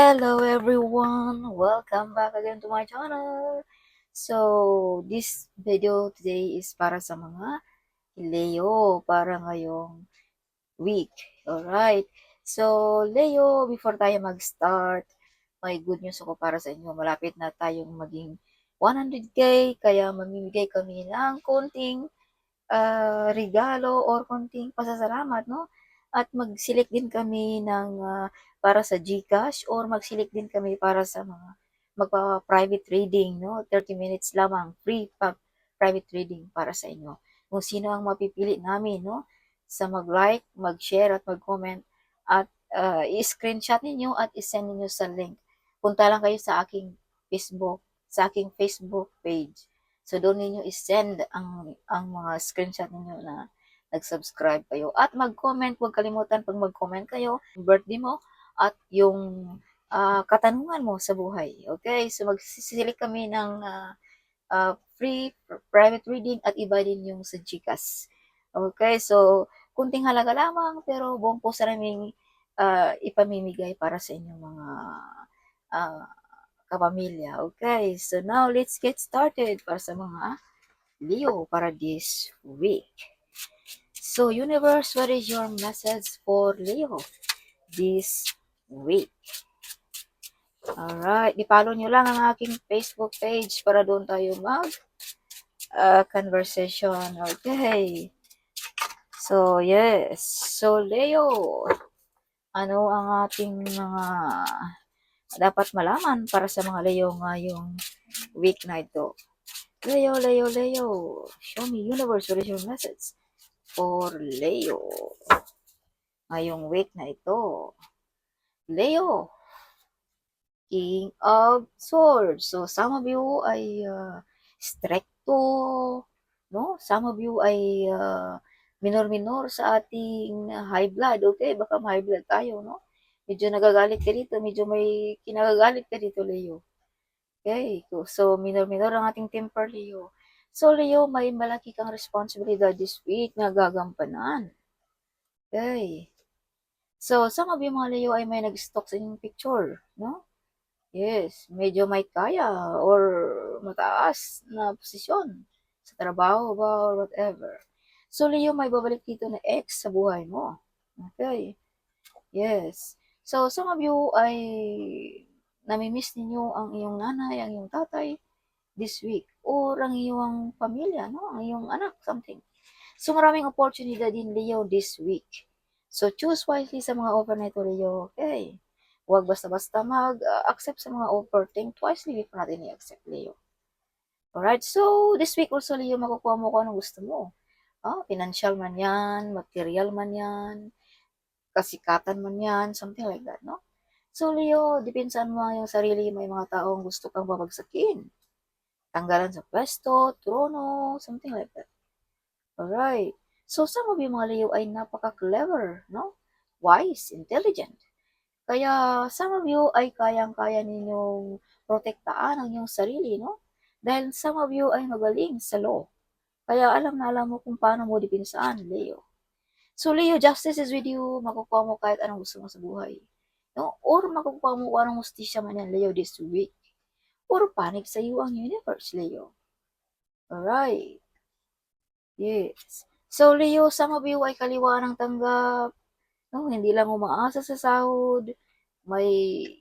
Hello everyone! Welcome back again to my channel. So, this video today is para sa mga Leo para ngayong week. Alright. So, Leo, before tayo mag-start, may good news ako para sa inyo. Malapit na tayong maging 100k, kaya mamimigay kami ng konting ah, regalo or konting pasasalamat, no? At mag-select din kami ng ah, para sa GCash or mag-select din kami para sa mga magpa-private reading, no? 30 minutes lamang, free private reading para sa inyo. Kung sino ang mapipili namin, no? Sa mag-like, mag-share at mag-comment at ah, i-screenshot ninyo at i-send ninyo sa link. Punta lang kayo sa aking Facebook, sa aking Facebook page. So doon ninyo i-send ang ang mga screenshot ninyo na nag-subscribe kayo at mag-comment, huwag kalimutan pag mag-comment kayo, birthday mo at yung ah, katanungan mo sa buhay. Okay? So magsisilik kami ng ah, ah, free pr- private reading at iba din yung sa Gcash. Okay? So kunting halaga lamang pero buong puso naming ah, ipamimigay para sa inyong mga ah, kapamilya. Okay? So now let's get started para sa mga Leo para this week. So universe, what is your message for Leo this week? Alright, i-follow nyo lang ang aking Facebook page para doon tayo mag ah, conversation. Okay. So, yes. So, Leo, ano ang ating mga dapat malaman para sa mga Leo ngayong week na ito? Leo, Leo, Leo. Show me universe, what is your message for Leo ngayong week na ito? Leo, King of Swords. So, some of you ay uh, stricto, no? Some of you ay uh, minor-minor sa ating high blood. Okay, baka high blood tayo, no? Medyo nagagalit ka dito, medyo may kinagagalit ka dito, Leo. Okay, so minor-minor ang ating temper, Leo. So, Leo, may malaki kang responsibilidad this week na gagampanan. Okay. So, of you mga Leo ay may nag-stock sa inyong picture, no? Yes, medyo may kaya or mataas na posisyon sa trabaho ba or whatever. So, Leo, may babalik dito na ex sa buhay mo. Okay. Yes. So, some of you ay namimiss ninyo ang iyong nanay, ang iyong tatay this week or ang iyong pamilya, no? Ang iyong anak, something. So, maraming opportunity din, Leo, this week. So, choose wisely sa mga offer na ito, Leo. Okay. Huwag basta-basta mag-accept sa mga offer. Think twicely before natin i-accept, Leo. Alright, so this week also, Leo, makukuha mo kung anong gusto mo. Ah, financial man yan, material man yan, kasikatan man yan, something like that, no? So, Leo, dipinsan mo yung sarili, may mga taong gusto kang babagsakin. Tanggalan sa pwesto, trono, something like that. Alright. So, some of you mga Leo ay napaka-clever, no? Wise, intelligent. Kaya, some of you ay kayang-kaya ninyong protektaan ang inyong sarili, no? Dahil some of you ay magaling sa law. Kaya alam na alam mo kung paano mo dipinsaan, Leo. So, Leo, justice is with you. Makukuha mo kahit anong gusto mo sa buhay. No? Or makukuha mo kung anong justisya man yan, Leo, this week. Or panig sa iyo ang universe, Leo. Alright. Yes. So, Leo, of you ay kaliwa ng tanggap. No, hindi lang umaasa sa sahod. May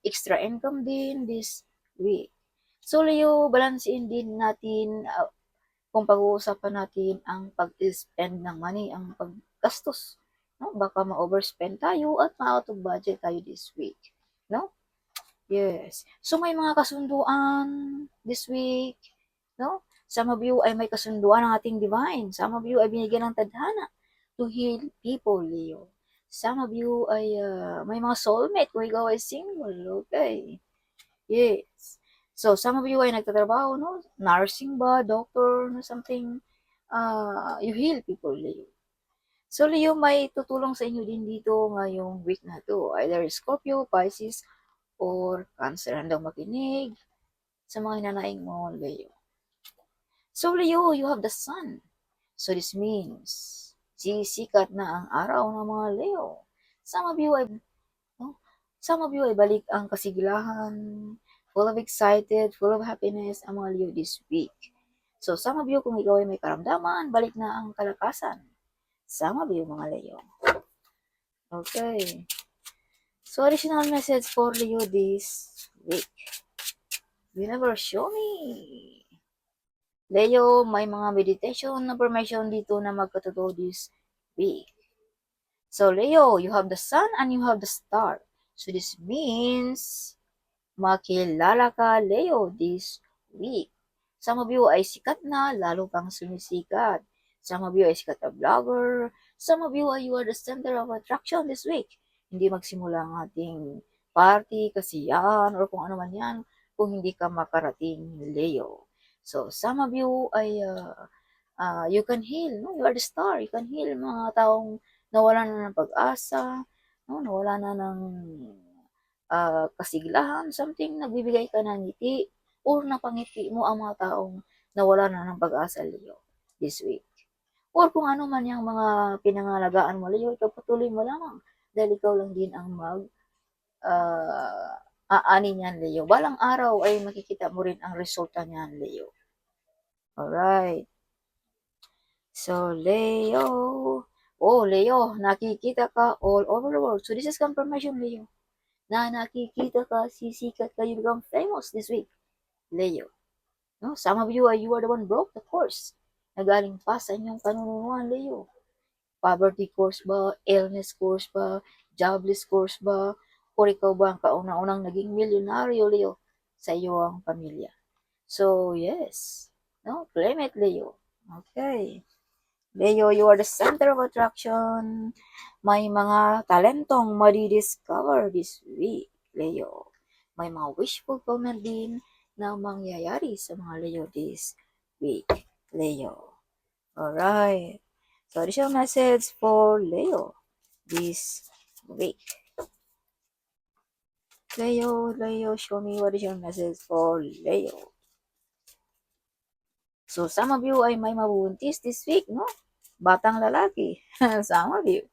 extra income din this week. So, Leo, balansin din natin uh, kung pag-uusapan natin ang pag-spend ng money, ang paggastos. No? Baka ma-overspend tayo at ma-out of budget tayo this week. No? Yes. So, may mga kasunduan this week. No? Some of you ay may kasunduan ng ating divine. Some of you ay binigyan ng tadhana to heal people, Leo. Some of you ay uh, may mga soulmate kung ikaw ay single. Okay. Yes. So, some of you ay nagtatrabaho, no? Nursing ba? Doctor, no? something. Uh, you heal people, Leo. So, Leo, may tutulong sa inyo din dito ngayong week na to. Either Scorpio, Pisces, or Cancer. Handang makinig sa mga hinanaing mo, Leo. So, Leo, you have the sun. So, this means, sisikat na ang araw ng mga Leo. Some of you ay no, Some of you ay balik ang kasiglahan, full of excited, full of happiness ang mga Leo this week. So, some of you, kung ikaw ay may karamdaman, balik na ang kalakasan. Some of you, mga Leo. Okay. So, additional message for Leo this week. Universe, show me. Leo, may mga meditation na permission dito na magkatotoo this week. So, Leo, you have the sun and you have the star. So, this means makilala ka, Leo, this week. Some of you ay sikat na, lalo pang sumisikat. Some of you ay sikat na vlogger. Some of you you are the center of attraction this week. Hindi magsimula ang ating party, kasiyahan, or kung ano man yan, kung hindi ka makarating, Leo. So, some of you ay, uh, uh, you can heal, no? You are the star. You can heal mga taong nawala na ng pag-asa, no? nawala na ng uh, kasiglahan, something, nagbibigay ka ng ngiti, or napangiti mo ang mga taong nawala na ng pag-asa, Leo, this week. Or kung ano man yung mga pinangalagaan mo, Leo, ikaw patuloy mo lamang. Dahil ikaw lang din ang mag uh, aani niyan, Leo. Balang araw ay makikita mo rin ang resulta niyan, Leo. Alright. So, Leo. Oh, Leo, nakikita ka all over the world. So, this is confirmation, Leo. Na nakikita ka, sisikat ka, you become famous this week. Leo. No? Some of you, are, you are the one broke the course. Nagaling pa sa inyong kanunuan, Leo. Poverty course ba? Illness course ba? Jobless course ba? O ikaw ba ang kauna-unang naging milyonaryo, Leo, sa iyo ang pamilya? So, yes. No? Claim it, Leo. Okay. Leo, you are the center of attraction. May mga talentong madidiscover this week, Leo. May mga wish fulfillment din na mangyayari sa mga Leo this week, Leo. Alright. So, additional message for Leo this week. Leo, Leo, show me what is your message for Leo. So, some of you ay may mabuntis this week, no? Batang lalaki. some of you.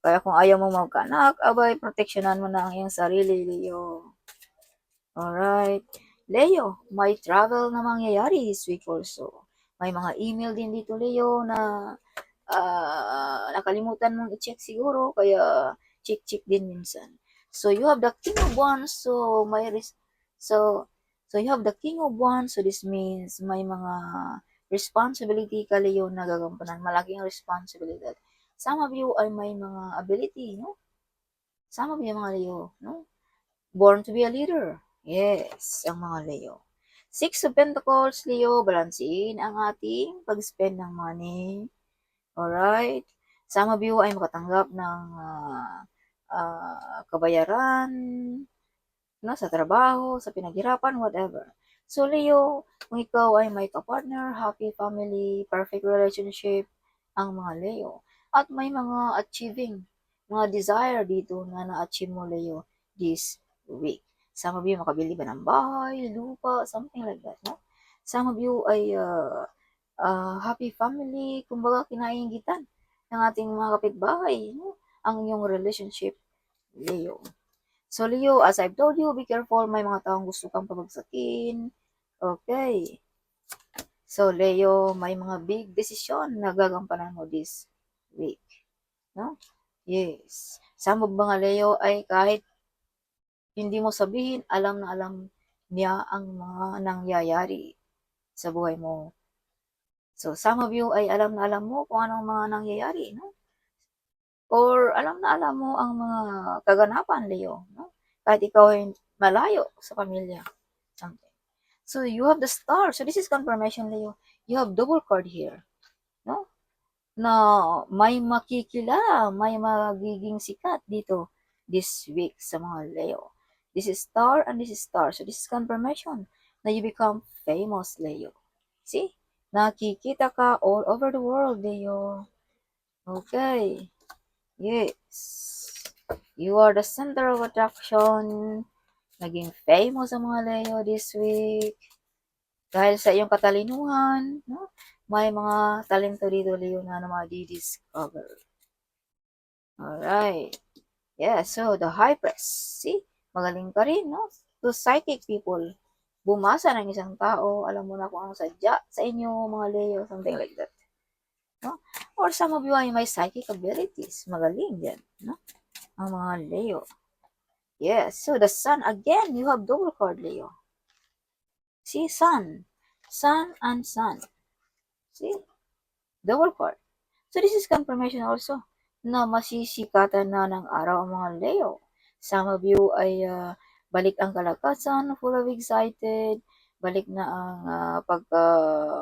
Kaya kung ayaw mo magkanak, abay, proteksyonan mo na ang iyong sarili, Leo. Alright. Leo, may travel na mangyayari this week also. May mga email din dito, Leo, na uh, nakalimutan mong i-check siguro, kaya check-check din minsan. So, you have the King of Wands, so may res- so So you have the King of Wands, so this means may mga responsibility ka Leo na gagampanan, malaking responsibility. Some of you ay may mga ability, no? Some of you mga Leo, no? Born to be a leader. Yes, ang mga Leo. Six of Pentacles, Leo, balansin ang ating pag-spend ng money. Alright? Of you ay makatanggap ng uh, uh, kabayaran, no, sa trabaho, sa pinaghirapan, whatever. So, Leo, kung ikaw ay may ka-partner, happy family, perfect relationship, ang mga Leo. At may mga achieving, mga desire dito na na-achieve mo, Leo, this week. Some of you makabili ba ng bahay, lupa, something like that, no? Some of you ay uh, uh, happy family, kumbaga kinaingitan ng ating mga kapitbahay, no? ang iyong relationship, Leo. So, Leo, as I've told you, be careful. May mga taong gusto kang pabagsakin. Okay. So, Leo, may mga big decision na gagampanan mo this week. No? Yes. Some of mga Leo ay kahit hindi mo sabihin, alam na alam niya ang mga nangyayari sa buhay mo. So, some of you ay alam na alam mo kung anong mga nangyayari, no? Or alam na alam mo ang mga kaganapan, Leo. No? Kahit ikaw ay malayo sa pamilya. Something. So, you have the star. So, this is confirmation, Leo. You have double card here. No? Na may makikilala, may magiging sikat dito this week sa mga Leo. This is star and this is star. So, this is confirmation na you become famous, Leo. See? Nakikita ka all over the world, Leo. Okay. Yes. You are the center of attraction. Naging famous ang mga Leo this week. Dahil sa iyong katalinuhan, no? may mga talento dito, Leo, na na mga discover Alright. Yeah, so the high priest. See? Magaling ka rin, no? To psychic people. Bumasa ng isang tao, alam mo na kung ang sadya sa inyo, mga Leo, something like that. No? Or some of you ay may psychic abilities. Magaling yan, no? Ang mga Leo. Yes, so the sun, again, you have double card, Leo. See, sun. Sun and sun. See? Double card. So this is confirmation also na masisikatan na ng araw ang mga Leo. Some of you ay ah, balik ang kalakasan, full of excited, balik na ang uh, pagka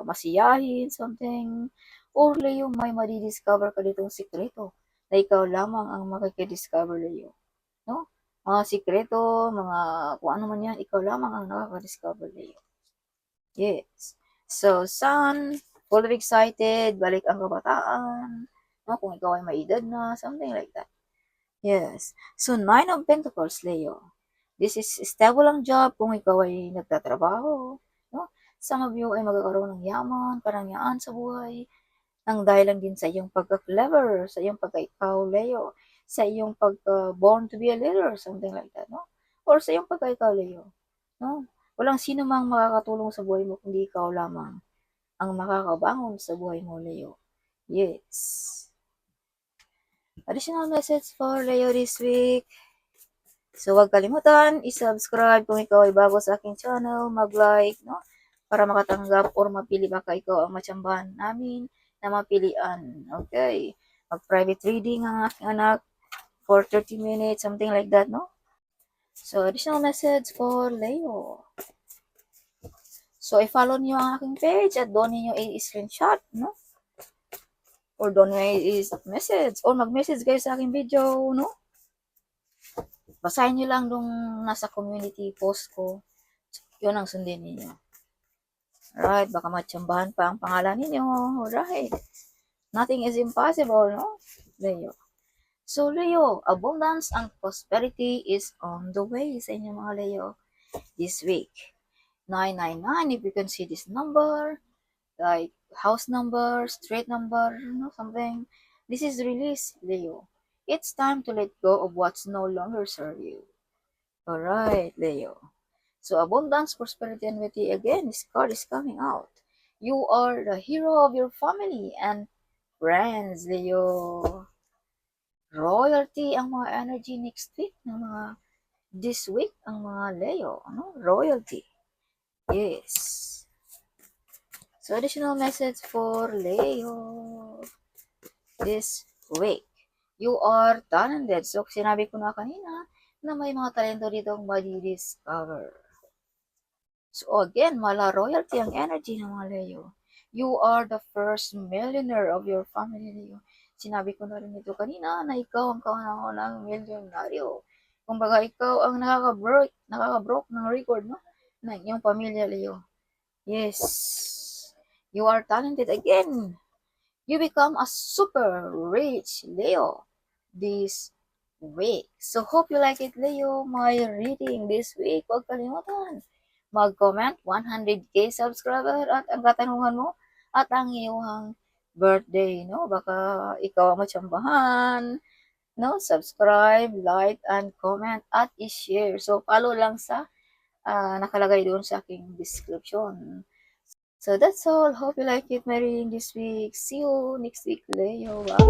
masiyahin, something. Or Leo, may madidiscover ka ditong sikreto na ikaw lamang ang makikidiscover, Leo. No? Mga sikreto, mga kung ano man yan, ikaw lamang ang nakaka-discover, Leo. Yes. So, sun, full of excited, balik ang kabataan, no? Kung ikaw ay may edad na, something like that. Yes. So, Nine of Pentacles, Leo. This is stable ang job kung ikaw ay nagtatrabaho. No? Some of you ay magkakaroon ng yaman, karangyaan sa buhay. Nang dahil lang din sa iyong pagka-clever, sa iyong pagka-ikaw, Leo. Sa iyong pagka-born to be a leader, something like that, no? Or sa iyong pagka-ikaw, Leo. No? Walang sino mang makakatulong sa buhay mo kundi ikaw lamang ang makakabangon sa buhay mo, Leo. Yes. Additional message for Leo this week. So, huwag kalimutan, i-subscribe kung ikaw ay bago sa aking channel, mag-like, no? Para makatanggap or mapili baka ikaw ang matsambahan namin na mapilian. Okay. Mag-private reading ang aking anak for 30 minutes, something like that, no? So, additional message for Leo. So, i-follow niyo ang aking page at doon niyo i-screenshot, no? Or doon niyo i-message. Or mag-message kayo sa aking video, no? Basahin niyo lang nung nasa community post ko. Yun ang sundin ninyo. Alright, baka matsambahan pa ang pangalan ninyo. Alright. Nothing is impossible, no? Leo. So, Leo, abundance and prosperity is on the way sa inyo mga Leo this week. 999, if you can see this number, like house number, street number, you know, something. This is release, Leo. It's time to let go of what's no longer serve you. Alright, Leo. So abundance, prosperity, and wealthy again, this card is coming out. You are the hero of your family and friends, Leo. Royalty ang mga energy next week ng mga this week ang mga Leo, ano? Royalty. Yes. So additional message for Leo this week. You are talented. So sinabi ko na kanina na may mga talento dito ang madi-discover. So again, mala royalty ang energy ng mga Leo. You are the first millionaire of your family, Leo. Sinabi ko na rin ito kanina na ikaw ang kaunang-unang milyonaryo. Kumbaga, ikaw ang nakaka-broke, nakaka-broke ng record, no? Ng iyong pamilya, Leo. Yes. You are talented again. You become a super rich Leo this week. So, hope you like it, Leo. My reading this week. Huwag kalimutan. Mag-comment 100k subscriber at ang katanungan mo at ang iyong birthday, no? Baka ikaw ang matsambahan, no? Subscribe, like, and comment at i-share. So, follow lang sa ah, nakalagay doon sa aking description. So, that's all. Hope you like it, my reading this week. See you next week, Leo. Bye.